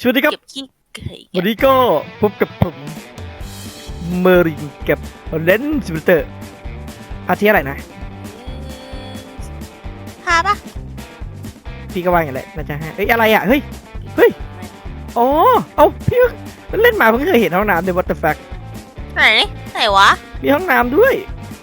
สวัสดีครับ เก็บขี้เกยวันนี้ก็พบกับผมเมอรินกับเลนส์บิเตอร์พาร์ทที่อะไรนะพาปะพี่ก็ว่าอย่างไรน่าจะห้าเอ้ยอะไรอะ เฮ้ย เฮ้ย อ๋อ เอ้าพี่เพิ่งเล่นมาเพิ่งเคยเห็นห้องน้ำใน What the fuck ไหนไหนวะ มีห้องน้ำด้วย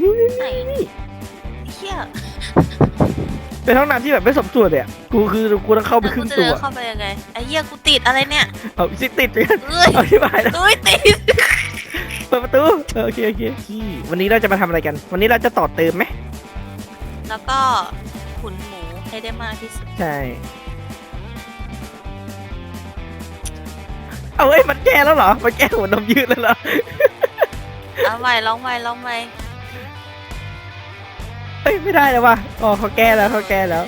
นี่นี่ไหนนี่นี่เฮีย เป็นห้องน้ำที่แบบไม่สมส่วนเลยอะกูคือกูต้องเข้าไปครึ่งแล้วตักูวจะเดินเข้าไปยังไงไอ้เฮียกูติดอะไรเนี่ย เอาสิติดไปกันเอ้ย เอาที่บายแล้วตุ้ยติดเปิดประตูเออโอเคโอเคพี่วันนี้เราจะมาทำอะไรกัน วันนี้เราจะต่อเติมไหมแล้วก็ขุนหมูให้ได้มากที่สุดใช่ เอาเอ้ยมันแก้แล้วเหรอ มันแก้หัวนมยืดแล้วเหรอ เอาใหม่ลองใหม่ลองใหม่ เอ้ยไม่ได้แล้วว่ะอ๋อเขาแก้แล้วเขาแก้แล้ว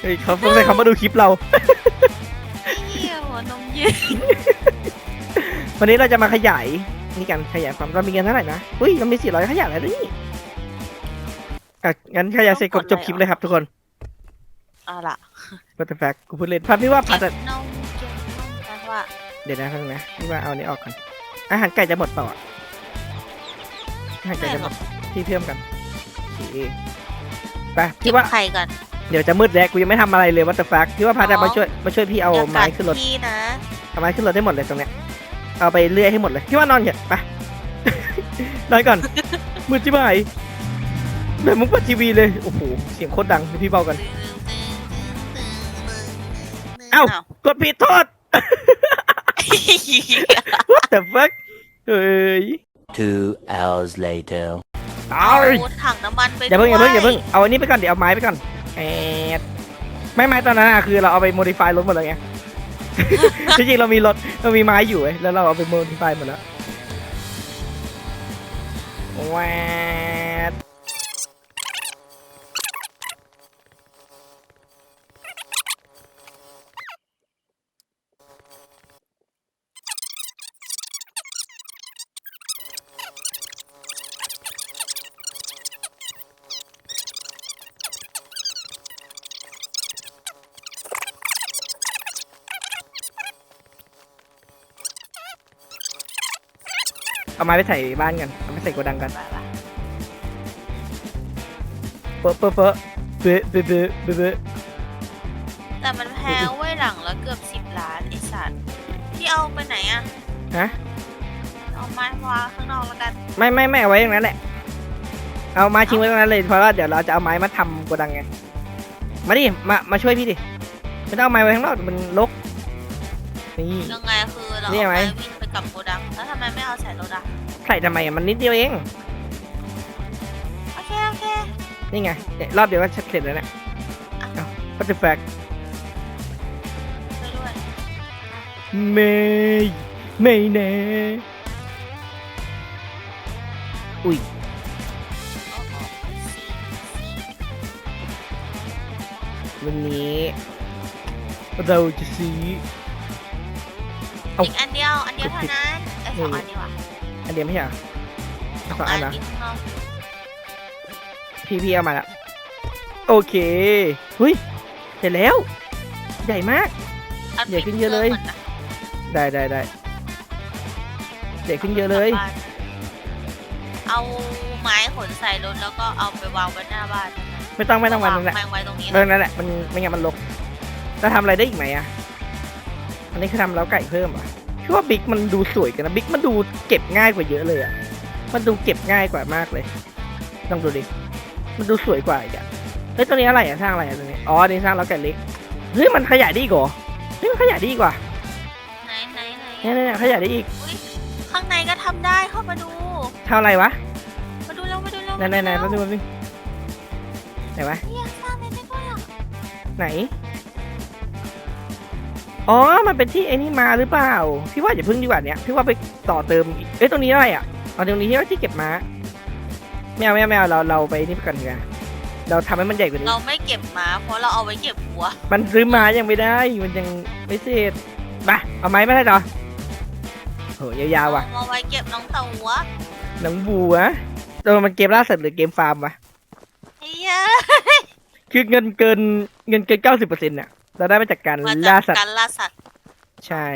เฮ้ยเขาเพิ่งเขามาดูคลิปเราไอ้เฮียหัวนมยืดวันนี้เราจะมาขยายนี่กันขยายความเรามีกันเท่าไหร่นะอุ้ยเรามี400ขยายแล้วนี่อะงั้นขยายเสร็จกดจบคลิปเลยครับทุกคนเอาล่ะ What the fuck กูพูดเล่นพัดพี่ว่าพัดเก็อะบนมเก็บนมแปลว่าเดี๋ยวนะเพิ่งนะพี่ว่าเอาอันนี้ออกก่อนอาหารไก่จะหมดเปล่าอะอาหารไก่จะหมดพี่เพิ่มกันโอเค ไปเก็พี่บว่าไข่ก่อนเดี๋ยวจะมืดแล้วกูยังไม่ทำอะไรเลยวัตถุฟักพี่ว่าพาจะมาช่วยมาช่วยพี่เอาอย่าไม้กัดขึ้นรถพี่นะเอาไม้ขึ้นรถได้หมดเลยตรงเนี้ยเอาไปเลื่อยให้หมดเลยพี่ว่านอนเถอะไป นอนก่อนมืดจิ๋วหายแบบมึงเปิดทีวีเลยโอ้โหเสียงโคตรดังเดี๋ยวพี่เบากัน เอ้า กดผิดโทษ what the fuck เฮ้ย Two hours later. ตายเอาถังน้ำมันไปอย่าเพิ่งอย่าเพิ่งอย่าด้เพิ่วงเอาอันนี้ไปก่อนเดี๋ยวเอาไม้ไปก่อนแอดไม่ไม้ตอนนั้นอะคือเราเอาไปโมดิฟายรถหมดเลยไง จริงๆเรามีรถเรามีไม้อยู่เว้ยแล้วเราเอาไปโมดิฟายหมดแล้วแวด เอาไม้ไปใส่บ้านกันเอาไปใส่โกดังกันเปอะเปอะเปอะเบะเบะเบะเบะเบะแต่มันแพงเว้ยหลังละเกือบสิบล้านไอสัตว์พี่เอาไปไหนอะฮะเอาไม้วางข้างนอกแล้วกัน ไม่ไม่ไม่เอาไว้อย่างนั้นแหละ เอาไม้ทิ้งไว้ตรงนั้นเลยเพราะว่าเดี๋ยวเราจะเอาไม้มาทำโกดังไง มาดิมามาช่วยพี่ดิไม่ต้องเอาไม้ไว้ข้างนอกมันรกนี่ยังไงคือเรานี่เอาไหมไม้วิ่งไปกับโกดัง ใส่ทำไมอะมันนิดเดียวเอง โอเค โอเค นี่ไงเนี่ยรอบเดียวก็เสร็จแล้วเนี่ยเอ้า what the fuck ไปด้วยไม่ไม่แน่โอ้โหสีวันนี้เราจะซื้อ เอา อีกอันเดียว อันเดียวเท่านั้นไอยสองอันดีกว่า อันเดียวไม่ใช่เหรอเอาสองอันเหรออีกข้างนอกพี่พี่เอามาแล้วโอเคเฮ้ยเสร็จแล้ว ใหญ่มากอันใหญ่ขึ้นเยอะเลยปิดครื่องก่นนได้ได้ได้ใหญ่ขึ้นเยอะเลยกบบ้านเอาไม้ขนใส่รถแล้วก็เอาไปวางไว้หน้าบ้าน ไม่ต้องไม่ต้องวันนั้นแหละวางไว้ตรงนี้เรื่องนั้นแหละมันไม่งั้นมันลกแล้วทำอะไรได้อีกไหมอะ อันนี้คือทำแล้วไก่เพิ่มเหรอะ คือว่าบิ๊กมันดูสวยกันนะบิ๊กมันดูเก็บง่ายกว่าเยอะเลยอะมันดูเก็บง่ายกว่ามากเลยลองดูดิมันดูสวยกว่าอีกอะเฮ้ยตัวนี้อะไรอะสร้างอะไรอะตัวนี้อ๋ออันนี่สร้างแล้วไก่เล็กเฮ้ยมันขยายได้อีกเหรอเฮ้ยมันขยายได้อีกว่ะไหนไหนไหนเนี่ยเนี่ยเนี่ยขยายได้อีกอุ๊ยข้างในก็ทำได้เข้ามาดู เท่าไหรวะมาดูเร็วมาดูเร็วไหนไหนไหนมาแป๊บดูนึงเร็วแป๊บนึงไหนวะเนี่ยสร้างได้ด้วยอะไหน อ๋อ มันเป็นที่ไอ้นี่มาหรือเปล่า พี่ว่าอย่าพึ่งดีกว่าเนี้ยพี่ว่าไปต่อเติมอีกเอ้ยตรงนี้อะไรอะเอาตรงนี้ที่ว่าที่เก็บม้าไม่เอาไม่เอาไม่เอาเราเราไปนี่ไปก่อนดีกว่าเราทำให้มันใหญ่กว่านี้ เราไม่เก็บม้าเพราะเราเอาไว้เก็บหัว มันซื้อมายังไม่ได้ มันยังไม่เสร็จไปเอาไม้มาได้เหรอโหยาวๆว่ะ เอาไว้เก็บน้องเต่าหัวหนังบัวเออมันเกมล่าสัตว์หรือเกมฟาร์มวะ เฮียคือเงินเกินเงินเกินเก้าสิบเปอร์เซ็นต์เนี่ย เราได้มาจากการมาล่าจากสัตว์การล่าสัตว์ ใช่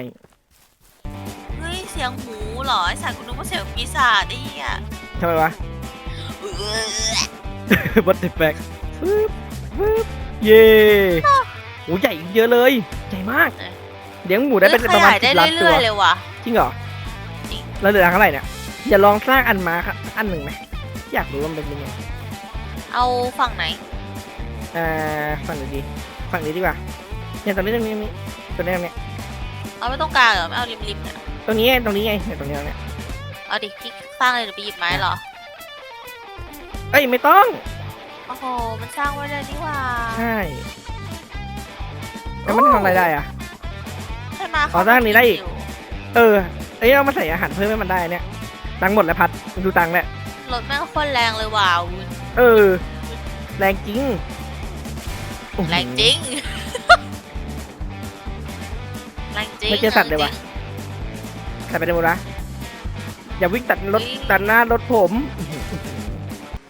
เฮ้ย เสียงหูเหรอไอสัตว์กูนึกว่าเสียงปีศาจไอ้เหี้ยทำไมวะ What the fuck ปึ๊บปึ๊บเย่โอ้ใหญ่เยอะเลย ใหญ่มากเลี้ยงหมูได้เป็นฮ้ยประมาณขยยสิได้บล้านตัเรื่วอยๆเลยว่ะ จริงเหรอจริง แล้วเหลือเท่าไหร่เนี่ย อย่าลองสร้างอันมาครับอันหนึ่งไหมอยากรู้ว่ามันเป็นยังไงเอาฝั่งไหน อ่าฝั่งนี้ดี ฝั่งนี้ดีกว่า เนี่ยตรงนี้ตรงนี้ตรงนี้ตรงนี้ตรงนี้เอาไม่ต้องกลางเหรอไม่เอาริมๆเนี่ยตรงนี้ไงตรงนี้ไงเนี่ยตรงนี้ตรงนี้เอาดิพี่สร้างเลยเดี๋ยวไปหยิบไม้เหรอเอ้ยไม่ต้องโอ้โหมันสร้างไว้เลยนี่หว่าใช่แล้วมันทำอะไรได้อะให้มาอ๋อสร้างนี้ได้อีกอยู่เออเอ้ยเอามาใส่อาหารเพิ่มให้มันได้เนี่ยตังค์หมดแล้วพัดดูตังค์แหละรถแม่งโคตรแรงเลยว่ะวุ้นเออ แรงจริงโอ้โหแรงจริง รงจริงไม่เจอสัตว์เลยว่ะใส่ไปในหมดละอย่าวิ่งตัดรถตัดหน้ารถผม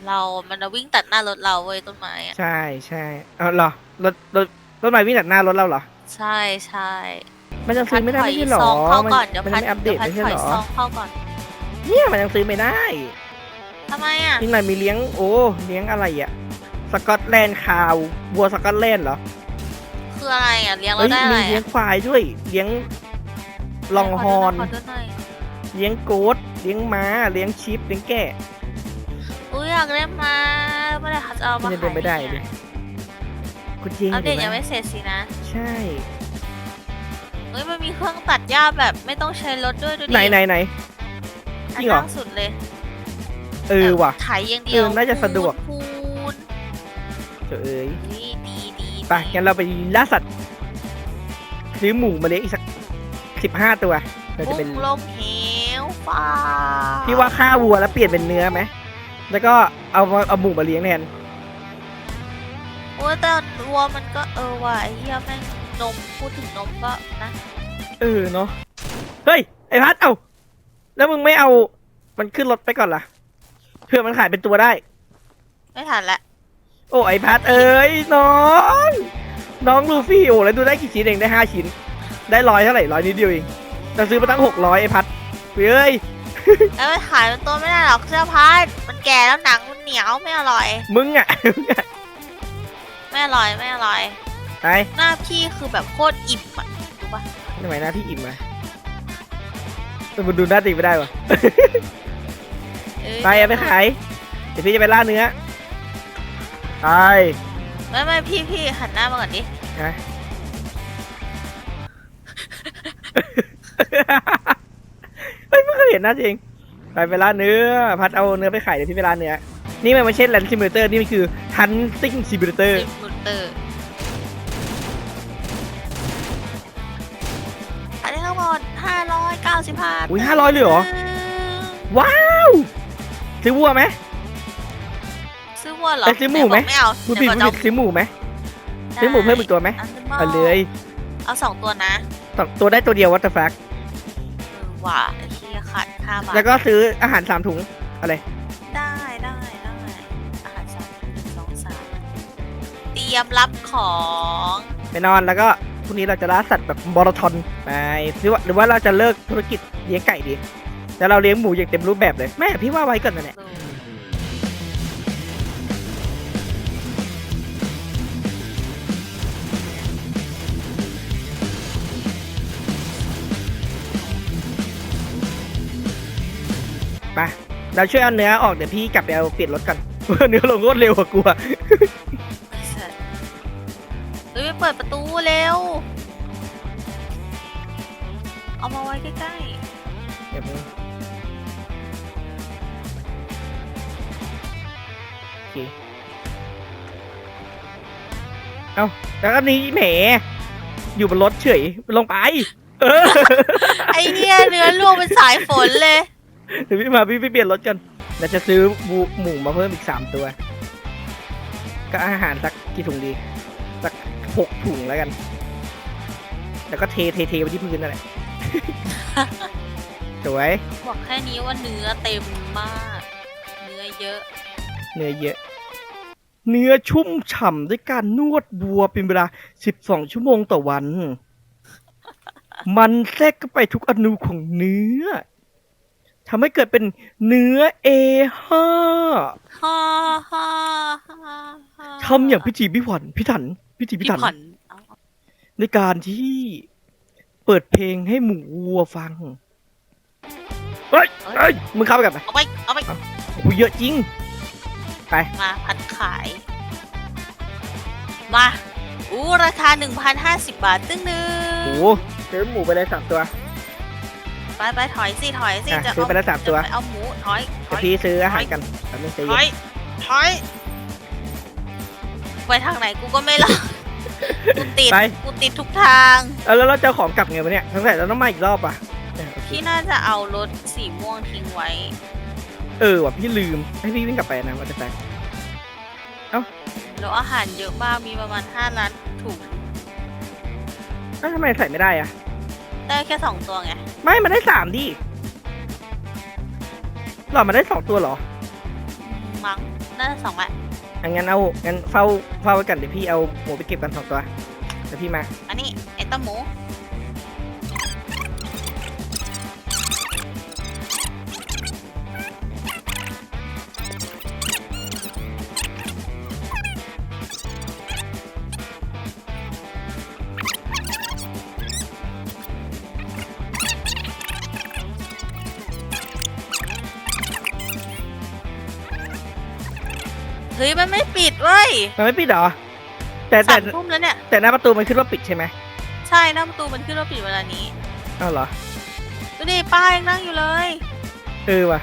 เรามันจะวิ่งตัดหน้ารถเราเว้ยต้นไม้อะใช่ใช่เอาเหรอรถรถรถไฟวิ่งตัดหน้ารถเราเหรอใช่ใช่มันยังซื้อไม่ได้พัไม่ถใช่อยเหรอซองเข้ามันก่อนเดี๋ยวมันพัยังดไม่อัปเดเดี๋ยตวพัดไม่ใช่ถเหอยรอซองเข้าก่อนเนี่ยมันยังซื้อไม่ได้ทำไมอะยิ่งหน่อยมีเลี้ยงโอ้เลี้ยงอะไรอะสกอตแลนด์คาววัวสกอตแลนด์เหรอ คืออะไรอะเลี้ยงเอ้เรายได้อะไรมีเลี้ยงอะควายด้วยเลี้ยงลองฮอนขดูหน่อยเลี้ยงโกดเลี้ยงม้าเลี้ยงชิปเลี้ยงแกะ อุ้ยอยากเล่นมาไม่ได้เขาจะเอามามันจะเดินไม่ได้ขายดิเนี่ยคุณเจงอัปเดตห็นหยังไม่เสร็จสินะใช่ เฮ้ยมันมีเครื่องตัดหญ้าแบบไม่ต้องใช้รถด้วยดูดิไหนไหนไหนอันจริงเหรอล่างสุดเลยเออว่ะ ไถอย่างเดียวเออน่าจะสะดวกพูนเจ้าเอ้ยๆดีดีดี ไปงั้นเราไปล่าสัตว์ซื้อหมูมาเลี้ยงอีกสักสิบห้าตัวเราจะพุ่เป็นงลงเหวฟ้าพี่ว่าฆ่าวัวแล้วเปลี่ยนเป็นเนื้อไหมแล้วก็เอามาเอาหมูมาเลี้ยงแทนโอ้ยแต่วัวมันก็เออว่ะไอ้เหี้ยแม่งนมพูดถึงนมก็นะเออเนาะเฮ้ยไอพัดเอ้าแล้วมึงไม่เอามันขึ้นรถไปก่อนล่ะเพื่อมันขายเป็นตัวได้ ไม่ทันละ โอ้ไอพัดเอ้ยน้อง น้องลูฟี่โอ้แล้วดูได้กี่ชิ้นเองได้ห้าชิ้น ได้ร้อยเท่าไหร่ร้อยนิดเดียวเองแต่ซื้อมาตั้งหกร้อยไอพัดเฮ้ยแล้วมันขายเป็นตัวไม่ได้หรอกเสื้อผ้ามันแก่แล้วหนังมันเหนียวไม่อร่อย มึงอะไม่อร่อยไม่อร่อยไปหน้าพี่คือแบบโคตรอิ่มอะรู้ปะทำไมหน้าพี่อิ่มวะแต่มันดูหน้าตีไม่ได้วะอ้ยไปเอาไปขายเดี๋ยวพี่จะไปล่าเนื้อ ไปไม่ไม่พี่พี่หันหน้ามาก่อนดิฮะเฮ้ยไม่เคยเห็นหน้าจริง ไปไปล่าเนื้อ พัดเอาเนื้อไปขายเดี๋ยวพี่ไปล่าเนื้อ นี่มันไม่ใช่แลนด์ซิมูเลเตอร์ นี่มันคือทันซิ่งซิมูเลเตอร์ ซิมูเตอร์อันนี้ทั้งหมด595อุ้ยห้าร้อยเลยเหรอ ว้าว ซื้อวัวไหมซื้ อวัวเหรอเอ้ยซื้อหมูไหมนบกไม่เอาพูดผิดพูดผิดซื้อหมูไหมซื้อหมูเพิ่มอีกตัวไหมเอาซื้อหมูเอาเลยเอาสองตัวนะสองตัวได้ตัวเดียววัตถุฟักเออว่ะไอ้เหี้ยขาดค่าบาทแล้วก็ซื้ออาหารสามถุงอะไรได้ได้ได้อาหารสามหนึ่งสองสามเตรียมรับของไปนอนแล้วก็พรุ่งนี้เราจะล่าสัตว์แบบมาราธอนไปหรือว่าหรือว่าเราจะเลิกธุรกิจเลี้ยงไก่ดีแล้วเราเลี้ยงหมูอย่างเต็มรูปแบบเลยแม่พี่ว่าไว้ก่อนนะเนี่ย ดู เราช่วยเอาเนื้อออกเดี๋ยวพี่กลับไปเอาเปลี่ยนรถกัน เนื้อลงรถเร็วกว่ากลัวไอ้สัสเฮ้ยไปเปิดประตูเร็ว เอามาไว้ใกล้เดี๋ยวมึงโอเคเอาแล้วก็นี้แหม อยู่บนรถเฉยลงไป เออ ๆ ไอ้เหี้ยเนื้อลวกเป็นสายฝนเลย เดี๋ยวพี่มาพี่ไปเปลี่ยนรถกันเราจะซื้อหมูหมูมาเพิ่มอีกสามตัว ก็อาหารสักกี่ถุงดี สักหกถุงแล้วกัน แล้วก็เทเทเทไปที่พื้นนั่นแหละ สวย บอกแค่นี้ว่าเนื้อเต็มมาก เนื้อเยอะ เนื้อเยอะ เนื้อชุ่มฉ่ำด้วยการนวดบัวเป็นเวลา 12 ชั่วโมงต่อวัน มันแทรกเข้าไปทุกอนูของเนื้อ ทำให้เกิดเป็นเนื้อ A5 ฮ่าฮ่าฮ่าฮ่าทำอย่างพิถีพิถันพิถันพิถีพิพี่ถัน ผ่อนเอาในการที่เปิดเพลงให้หมูวัวฟัง เฮ้ยเฮ้ยมึงเข้าไปกันไปเอาไปเอาไปโอ้โหเยอะจริงไปมาพัดขาย มาอู้ราคา 1,050 บาทตึ้งหนึ่งโอ้โหซื้อหมูไปเลยสามตัว ไปไปถอยสิถอยสิอะจะซื้อไปแล้วสามตัว จะไปเอาหมูถอยถเดี๋ยอวยพี่ซื้ออาหารกันแป๊บนึงใจถเย็อยนถอยไปทางไหนกูก็ไม่รอดกูติดไปกูติดทุกทาง เอาแล้วเราจะเอาของกลับไงวะเนี่ยทั้งแต่เราต้องมาอีกรอบอะเออโอเคพี่น่าจะเอารถสีม่วงทิ้งไว้ เออว่ะพี่ลืมให้พี่วิ่งกลับไปนะว่าจะไป แล้วอาหารเยอะมากมีประมาณ5ล้านถุง อ้าวทำไมใส่ไม่ได้อะ ได้แค่สองตัวไง ไม่มันได้สามดิหรอมันได้สองตัวเหรอมั้งน่าจะสองแหละอะงั้นเอางั้นเฝ้าเฝ้าไว้กันเดี๋ยวพี่เอาหมูไปเก็บกันสองตัวเดี๋ยวพี่มา อันนี้ไอ้ต้มหมู มันไม่ปิดเว้ยมันไม่ปิดเหรอ แต่แต่สามทุ่มแล้วเนี่ย แต่หน้าประตูมันขึ้นว่าปิดใช่ไหมใช่หน้าประตูมันขึ้นว่าปิดเวลานี้อ้าวเหรอ ดูดิป้ายังนั่งอยู่เลยเออว่ะ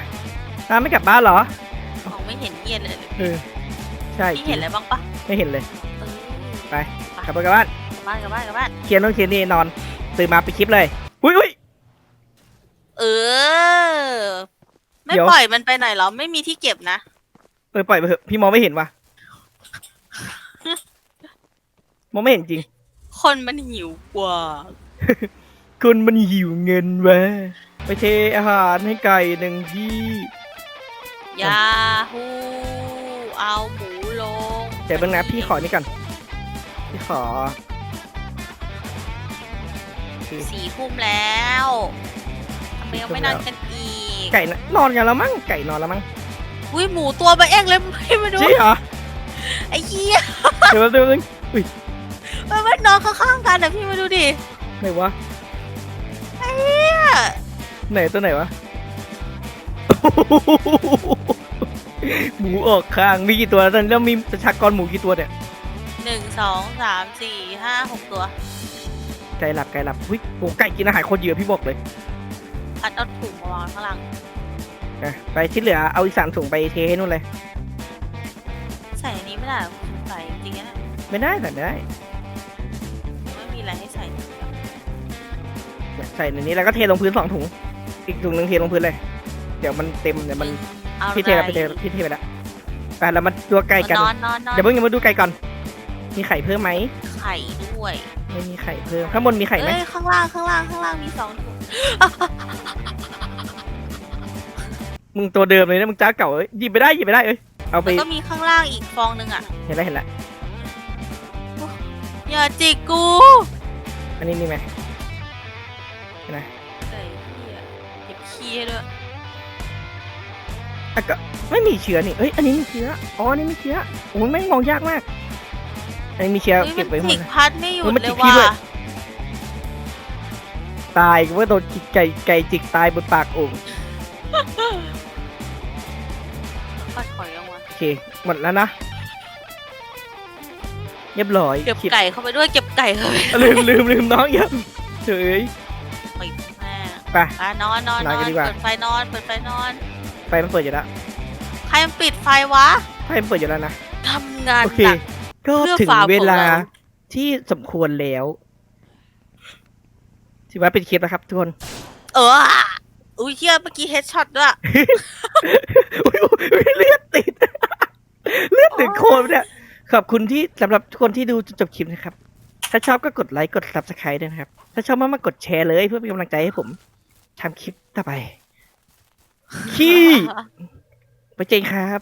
ตามไม่กลับบ้านเหรอมองไม่เห็นเย็นเลยเออ ใช่พี่เห็นอะไรบ้างปะไม่เห็นเลย เออไป กลับไปกลับบ้านกลับบ้านกลับบ้านกลับบ้าน เคลียร์นู่นเคลียร์นี่นอนตื่นมาไปดคลิปเลย อุ้ยอุ้ย เออ ไม่เดี๋ยว ปล่อยมันไปไหนเหรอ ไม่มีที่เก็บนะ เออปล่อยไปเถอะพี่มองไม่เห็นว่ะ มองไม่เห็นจริง คนมันหิวกว่า คนมันหิวเงินวะไปเทอาหารให้ไก่หนึ่งที่ยาฮูเอาหมูลงเดี๋ยวเบิ่งนะพี่ขอนี่ก่อนพี่ขอคือสี่ทุ่มแล้วทำไมยังไม่นอนกันอีก ไก่นะนอนกันแล้วมั้งไก่นอนแล้วมั้ง อุ้ยหมูตัวมาเองเลยไม่มาดูจริงเหรอไอ้เหี้ยเดี๋ยวแป๊บนึงแป๊บนึงมันมันนอนข้างๆกันนะพี่มาดูดิไหนวะเนี่ยไหนตัวไหนวะหมูออกข้างมีกี่ตัวตอนนี้เรามีประชากรหมูกี่ตัวเนี่ยหนึ่งสองสามสี่ห้าหกตัวไก่หลับไก่หลับอุ้ยโอ้ไก่กินอาหารโคตรเยอะพี่บอกเลยพัดเอาถุงมาวางข้างหลัง อะไปที่เหลือเอาอีกสามถุงไปเทให้นู่นเลย ใส่อันนี้ไม่ได้เหรอใส่จริงๆนะไม่ได้แต่ไม่ได้ไม่มีอะไรให้ใส่เนี่ยใส่ในนี้แล้วก็เทลงพื้นสองถุง อีกถุงหนึ่งเทลงพื้นเลย เดี๋ยวมันเต็มเดี๋ยวมันเอาพี่เทแล้วพี่เทพี่เทไปแล้วไปเรามาดูไก่กัน นอนนอนนอนเดี๋ยวเพิ่งยังมาดูไก่ก่อน มีไข่เพิ่มไหมไข่ด้วย ไม่มีไข่เพิ่มข้างบนมีไข่ไหมเอ้ยข้างล่างข้างล่างข้างล่างมีสองถุง มึงตัวเดิมเลยนะมึงจ้าเก่าเอ้ยหยิบไปได้หยิบไปได้เอ้ยเอาไปแล้วก็มีข้างล่างอีกฟองหนึ่งอะ เห็นแล้วเห็นแล้วอย่าจิกกูอันนี้มีไหมเห็นไหมเอ้ยเหี้ยเก็บขี้ให้ด้วยอะก็ไม่มีเชื้อนี่เอ้ยอันนี้มีเชื้ออ๋ออันนี้มีเชื้อโอ้ยแม่งมองยากมากอันนี้มีเชื้อเฮ้ยเก็บไว้มันหมจิดกเลย พัดไม่หยุดเออมันเลจิยกพี่ว่ะด้วยตายก็ว่าโดนจิกไก่ไก่จิกตายบนปากโอ่ง ปัดถอยออกมาโอเค หมดแล้วนะ เรียบร้อยเก็บคลิปไก่เข้าไปด้วยเก็บไก่เข้าไปลืมลืมลืมน้องอย่าเฉยปิดแม่ไป อะนอนนอนนนออนนกันดีกว่า เปิดไฟนอนเปิดไฟนอน ไฟมันเปิดอยู่แล้วใครมันปิดไฟวะไฟมันเปิดอยู่แล้วนะ ทำงานโอเค หนัก ก็เพื่อถึงฝากเวลาของเรา ที่สมควรแล้วถือว่าเป็นคลิปแล้วครับทุกคน เออ อุ้ยเชี่ยเมื่อกี้เฮดช็อตด้วย อุ๊ยเลือดติด เลือดติดโคนเนี่ยขอบคุณที่สำหรับทุกคนที่ดูจนจบคลิปนะครับ ถ้าชอบก็กดไลค์กดซับสไครต์ด้วยนะครับ ถ้าชอบมากๆกดแชร์เลยเพื่อเป็นกำลังใจให้ผมทำคลิปต่อไป ขี้ไปเจงครับ